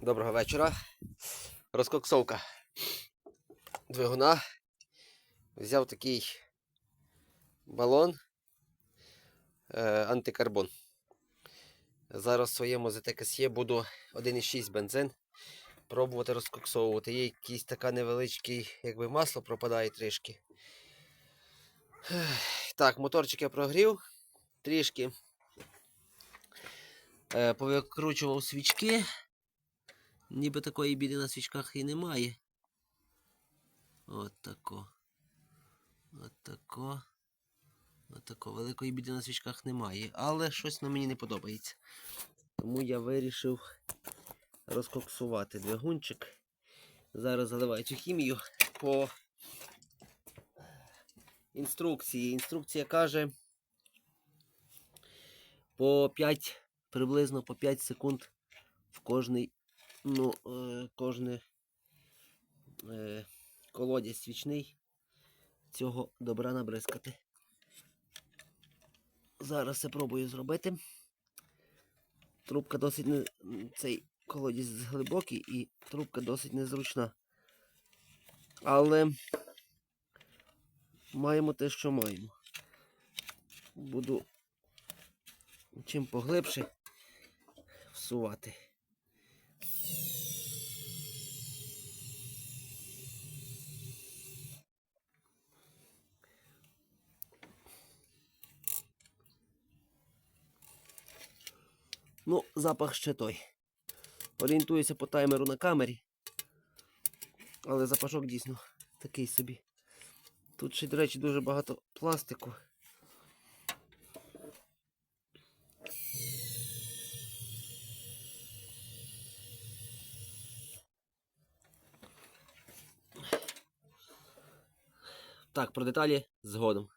Доброго вечора. Розкоксовка двигуна. Взяв такий балон е, антикарбон. Зараз в своєму ZTKSE буду 1,6 бензин пробувати розкоксовувати. Є якийсь така невеличкий, якби масло пропадає трішки. Так, моторчик я прогрів трішки. Е, повикручував свічки. Ніби такої біди на свічках і немає. От тако. От тако. От тако. Великої біди на свічках немає. Але щось на мені не подобається. Тому я вирішив розкоксувати двигунчик. Зараз заливаю цю хімію по інструкції. Інструкція каже по 5, приблизно по 5 секунд в кожний ну, е, кожне е, колодязь свічний цього добра набризкати. Зараз це пробую зробити. Трубка досить не цей колодязь глибокий і трубка досить незручна. Але маємо те, що маємо. Буду чим поглибше всувати. Ну, запах ще той. Орієнтуюся по таймеру на камері. Але запашок дійсно такий собі. Тут ще, до речі, дуже багато пластику. Так, про деталі згодом.